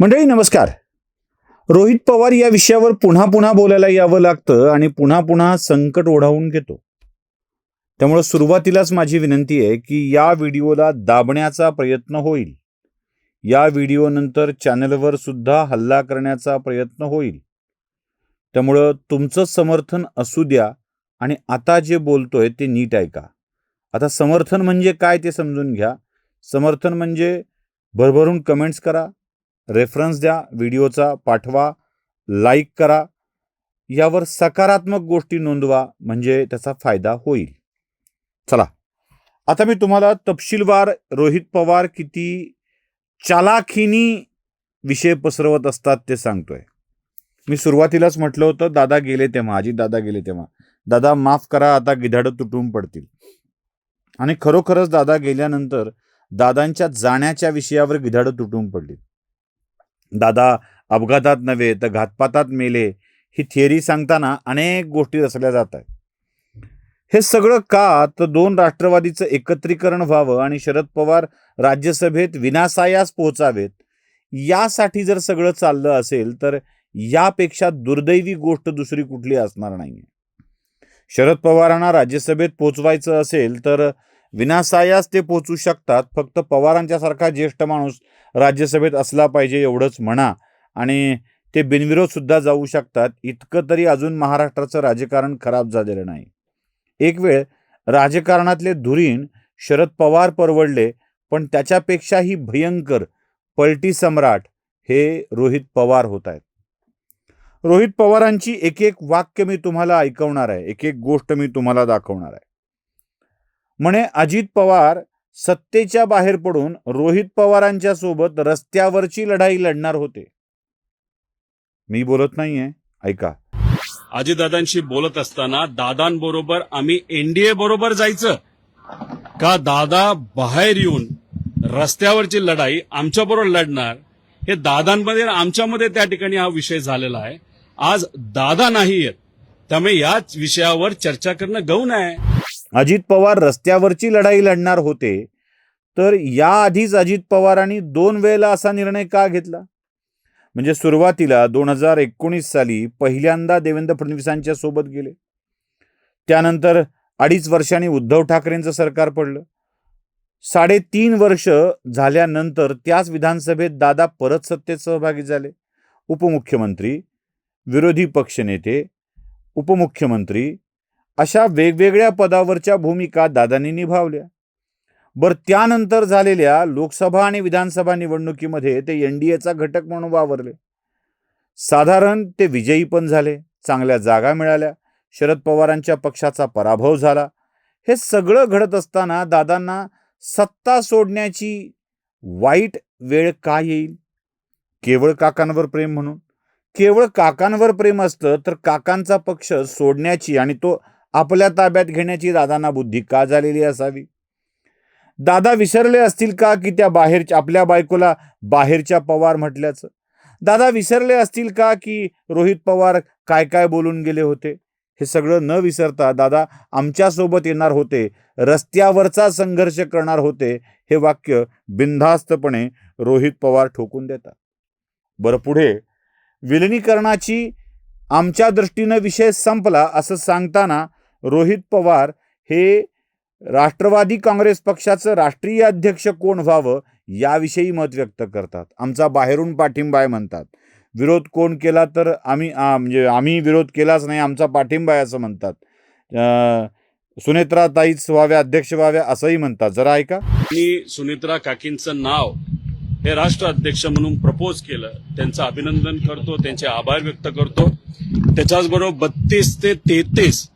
मंडळी नमस्कार. रोहित पवार या विषयावर पुन्हा पुन्हा बोलायला यावं लागतं आणि पुन्हा पुन्हा संकट ओढावून घेतो. त्यामुळे सुरुवातीलाच माझी विनंती आहे की या व्हिडिओला दाबण्याचा प्रयत्न होईल. या व्हिडिओनंतर चॅनलवर सुद्धा हल्ला करण्याचा प्रयत्न होईल. त्यामुळं तुमचं समर्थन असू द्या आणि आता जे बोलतोय ते नीट ऐका. आता समर्थन म्हणजे काय ते समजून घ्या. समर्थन म्हणजे भरभरून कमेंट्स करा. रेफरन्स द्या व्हिडिओचा पाठवा लाईक करा. यावर सकारात्मक गोष्टी नोंदवा म्हणजे त्याचा फायदा होईल. चला. आता मी तुम्हाला तपशीलवार रोहित पवार किती चालाखीनी विषय पसरवत असतात ते सांगतोय. मी सुरुवातीलाच म्हटलं होतं दादा गेले तेव्हा आजी दादा गेले तेव्हा. दादा माफ करा आता गिधाडं तुटून पडतील. आणि खरोखरच दादा गेल्यानंतर दादांच्या जाण्याच्या विषयावर गिधाडं तुटून पडली. दादा अपघातात नव्हे तर घातपातात मेले ही थिअरी सांगताना अनेक गोष्टी रचल्या जात आहेत. हे सगळं का? तर दोन राष्ट्रवादीचं एकत्रीकरण व्हावं आणि शरद पवार राज्यसभेत विनासायास पोहोचावेत यासाठी जर सगळं चाललं असेल तर यापेक्षा दुर्दैवी गोष्ट दुसरी कुठली असणार नाही शरद पवारांना राज्यसभेत पोचवायचं असेल तर विनासायास ते पोचू शकतात. फक्त पवारांच्यासारखा ज्येष्ठ माणूस राज्यसभेत असला पाहिजे एवढंच म्हणा. आणि ते बिनविरोधसुद्धा जाऊ शकतात. इतकं तरी अजून महाराष्ट्राचं राजकारण खराब झालेलं नाही. एक वेळ राजकारणातले धुरीण शरद पवार परवडले पण त्याच्यापेक्षाही भयंकर पलटी सम्राट हे रोहित पवार होत आहेत रोहित पवारांची एक एक वाक्य मी तुम्हाला ऐकवणार आहे. एक एक गोष्ट मी तुम्हाला दाखवणार आहे. म्हणे अजित पवार सत्तेच्या बाहेर पडून रोहित पवारांच्या सोबत रस्त्यावरची लढाई लढणार होते. मी बोलत नाहीये ऐका. अजितदादांशी बोलत असताना दादांबरोबर आम्ही एनडीए बरोबर जायचं. का दादा बाहेर येऊन रस्त्यावरची लढाई आमच्या बरोबर लढणार हे दादांमध्ये आमच्यामध्ये त्या ठिकाणी हा विषय झालेला आहे. आज दादा नाही आहेत त्यामुळे याच विषयावर चर्चा करणं गौण आहे. अजित पवार रस्त्यावरची लढाई लढणार होते तर याआधीच अजित पवारांनी दोन वेळेला असा निर्णय का घेतला? म्हणजे सुरुवातीला दोन हजार एकोणीस साली पहिल्यांदा देवेंद्र फडणवीसांच्या सोबत गेले. त्यानंतर अडीच वर्षांनी उद्धव ठाकरेंचं सरकार पडलं. साडेतीन वर्ष झाल्यानंतर त्याच विधानसभेत दादा परत सत्तेत सहभागी झाले. उपमुख्यमंत्री विरोधी पक्षनेते उपमुख्यमंत्री अशा वेगवेगळ्या पदावरच्या भूमिका दादांनी निभावल्या. बर त्यानंतर झालेल्या लोकसभा आणि विधानसभा निवडणुकीमध्ये ते एन डी एचा घटक म्हणून वावरले. साधारण ते विजयी पण झाले चांगल्या जागा मिळाल्या शरद पवारांच्या पक्षाचा पराभव झाला. हे सगळं घडत असताना दादांना सत्ता सोडण्याची वाईट वेळ का येईल? केवळ काकांवर प्रेम म्हणून? केवळ काकांवर प्रेम असतं तर काकांचा पक्ष सोडण्याची आणि तो आपल्या ताब्यात घेण्याची दादांना बुद्धी का झालेली असावी? दादा विसरले असतील का की त्या बाहेरच्या आपल्या बायकोला बाहेरच्या पवार म्हटल्याचं? दादा विसरले असतील का की रोहित पवार काय काय बोलून गेले होते? हे सगळं न विसरता दादा आमच्यासोबत येणार होते रस्त्यावरचा संघर्ष करणार होते हे वाक्य बिनधास्तपणे रोहित पवार ठोकून देतात. बरं पुढे विलिनीकरणाची आमच्या दृष्टीनं विषय संपला असं सांगताना रोहित पवार हे राष्ट्रवादी काँग्रेस पक्षाचं राष्ट्रीय अध्यक्ष कोण व्हावं याविषयी मत व्यक्त करतात. आमचा बाहेरून पाठिंबा आहे म्हणतात. विरोध कोण केला तर आम्ही म्हणजे आम्ही विरोध केलाच नाही आमचा पाठिंबा आहे असं म्हणतात. सुनेत्राताईच सुनेत्रा ताईच व्हाव्या अध्यक्ष व्हाव्या असंही म्हणतात. जरा ऐका. मी सुनेत्रा काकींचं नाव हे राष्ट्र अध्यक्ष म्हणून प्रपोज केलं. त्यांचं अभिनंदन करतो त्यांचे आभार व्यक्त करतो. त्याच्याचबरोबर बत्तीस ते तेहतीस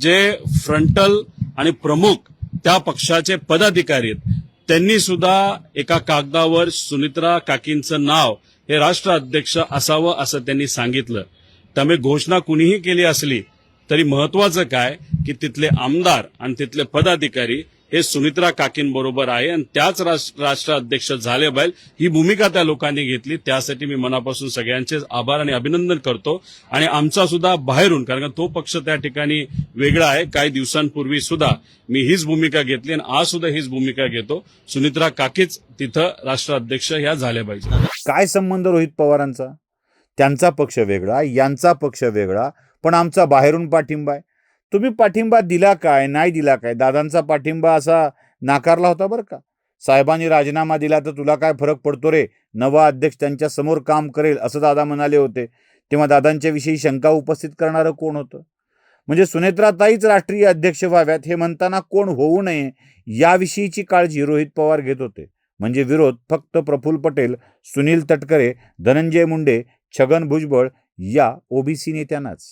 जे फ्रंटल आणि प्रमुख त्या पक्षाचे पदाधिकारी आहेत त्यांनी सुद्धा एका कागदावर सुनित्रा काकींचं नाव हे राष्ट्र अध्यक्ष असावं असं त्यांनी सांगितलं. त्यामुळे घोषणा कुणीही केली असली तरी महत्वाचं काय की तिथले आमदार आणि तिथले पदाधिकारी हे सुनित्रा काकींबरोबर आहे आणि त्याच राष्ट्र राष्ट्राध्यक्ष झाले पाहिजे. ही भूमिका त्या लोकांनी घेतली. त्यासाठी मी मनापासून सगळ्यांचे आभार आणि अभिनंदन करतो. आणि आमचा सुद्धा बाहेरून कारण तो पक्ष त्या ठिकाणी वेगळा आहे. काही दिवसांपूर्वी सुद्धा मी हीच भूमिका घेतली आणि आज सुद्धा हीच भूमिका घेतो. सुनित्रा काकीच तिथं राष्ट्राध्यक्ष ह्या झाल्या पाहिजे. काय संबंध रोहित पवारांचा? त्यांचा पक्ष वेगळा यांचा पक्ष वेगळा पण आमचा बाहेरून पाठिंबा आहे. तुम्ही पाठिंबा दिला काय नाही दिला काय? दादांचा पाठिंबा असा नाकारला होता बरं का? साहेबांनी राजीनामा दिला तर तुला काय फरक पडतो रे? नवा अध्यक्ष त्यांच्यासमोर काम करेल असं दादा म्हणाले होते. तेव्हा दादांच्या विषयी शंका उपस्थित करणारं कोण होतं? म्हणजे सुनेत्राताईच राष्ट्रीय अध्यक्ष व्हाव्यात हे म्हणताना कोण होऊ नये याविषयीची काळजी रोहित पवार घेत होते. म्हणजे विरोध फक्त प्रफुल्ल पटेल सुनील तटकरे धनंजय मुंडे छगन भुजबळ या ओबीसी नेत्यांनाच.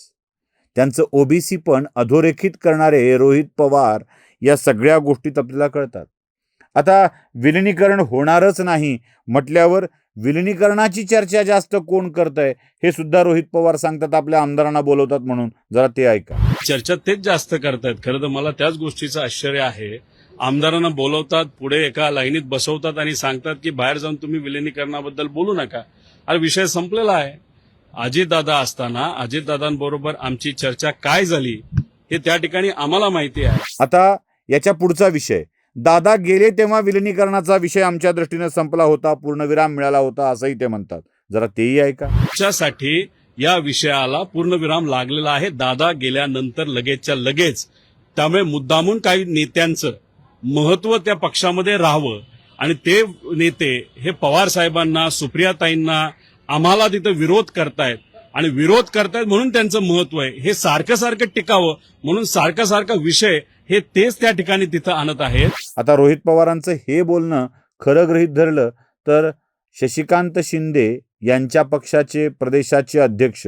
त्यांचं ओबीसी पण अधोरेखित करणारे रोहित पवार या सगळ्या गोष्टीत आपल्याला कळतात. आता विलिनीकरण होणारच नाही म्हटल्यावर विलिनीकरणाची चर्चा जास्त कोण करतंय हे सुद्धा रोहित पवार सांगतात आपल्या आमदारांना बोलवतात म्हणून. जरा ते ऐका. चर्चा तेच जास्त करतायत. खरं तर मला त्याच गोष्टीचं आश्चर्य आहे. आमदारांना बोलवतात पुढे एका लाईनीत बसवतात आणि सांगतात की बाहेर जाऊन तुम्ही विलिनीकरणाबद्दल बोलू नका. अरे विषय संपलेला आहे. अजितदादा असताना अजितदादांबरोबर आमची चर्चा काय झाली हे त्या ठिकाणी आम्हाला माहिती आहे. आता याच्या पुढचा विषय. दादा गेले तेव्हा विलिनीकरणाचा विषय आमच्या दृष्टीने संपला होता पूर्णविराम मिळाला होता असंही ते म्हणतात. जरा तेही ऐका. त्यासाठी या विषयाला पूर्णविराम लागलेला आहे. दादा गेल्यानंतर लगेचच्या लगेच त्यामुळे मुद्दामून काही नेत्यांचं महत्त्व त्या पक्षामध्ये राहावं. आणि ते नेते हे पवार साहेबांना सुप्रियाताईंना आम्हाला तिथं विरोध करतायत. आणि विरोध करतायत म्हणून त्यांचं महत्त्व आहे. हे सारखं सारखं टिकावं म्हणून सारखा सारखा विषय हे तेच त्या ठिकाणी तिथं आणत आहेत. आता रोहित पवारांचं हे बोलणं खरं गृहित धरलं तर शशिकांत शिंदे यांच्या पक्षाचे प्रदेशाचे अध्यक्ष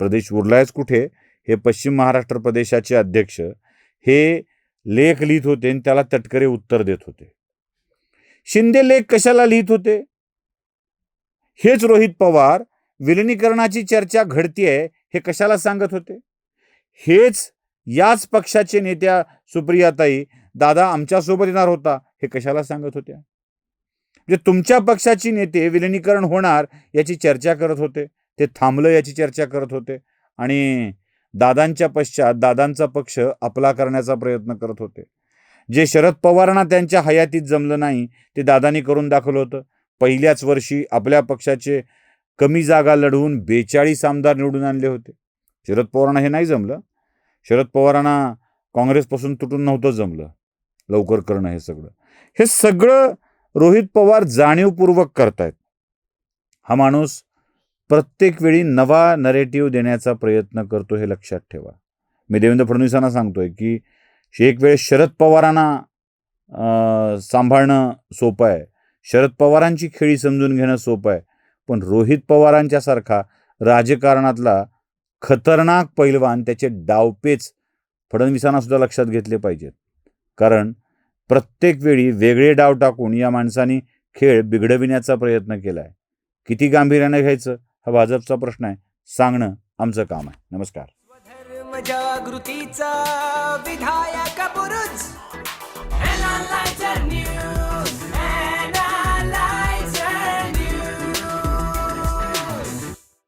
प्रदेश उरलायच कुठे? हे पश्चिम महाराष्ट्र प्रदेशाचे अध्यक्ष हे लेख लिहित होते आणि त्याला तटकरे उत्तर देत होते. शिंदे लेख कशाला लिहित होते? हेच रोहित पवार विलिनीकरणाची चर्चा घडतीये हे कशाला सांगत होते? हेच याच पक्षाचे नेत्या सुप्रियाताई दादा आमच्यासोबत येणार होता हे कशाला सांगत होत्या? म्हणजे तुमच्या पक्षाची नेते विलिनीकरण होणार याची चर्चा करत होते ते थांबलं याची चर्चा करत होते आणि दादांच्या पश्चात दादांचा पक्ष आपला करण्याचा प्रयत्न करत होते. जे शरद पवारांना त्यांच्या हयातीत जमलं नाही ते दादांनी करून दाखवलं होतं. पहिल्याच वर्षी आपल्या पक्षाचे कमी जागा लढवून बेचाळीस आमदार निवडून आणले होते. शरद पवारांना हे नाही जमलं. शरद पवारांना काँग्रेसपासून तुटून नव्हतं जमलं. लवकर करणं हे सगळं. हे सगळं रोहित पवार जाणीवपूर्वक करतायत. हा माणूस प्रत्येक वेळी नवा नरेटिव्ह देण्याचा प्रयत्न करतो हे लक्षात ठेवा. मी देवेंद्र फडणवीसांना सांगतोय की एक वेळ शरद पवारांना सांभाळणं सोपं आहे. शरद पवारांची खेळी समजून घेणं सोपं आहे. पण रोहित पवारांच्यासारखा राजकारणातला खतरनाक पैलवान त्याचे डावपेच फडणवीसांना सुद्धा लक्षात घेतले पाहिजेत. कारण प्रत्येक वेळी वेगळे डाव टाकून या माणसाने खेळ बिघडविण्याचा प्रयत्न केला आहे किती गांभीर्याने घ्यायचं? हा भाजपचा प्रश्न आहे. सांगणं आमचं काम आहे. नमस्कार. जागृतीचा विधायक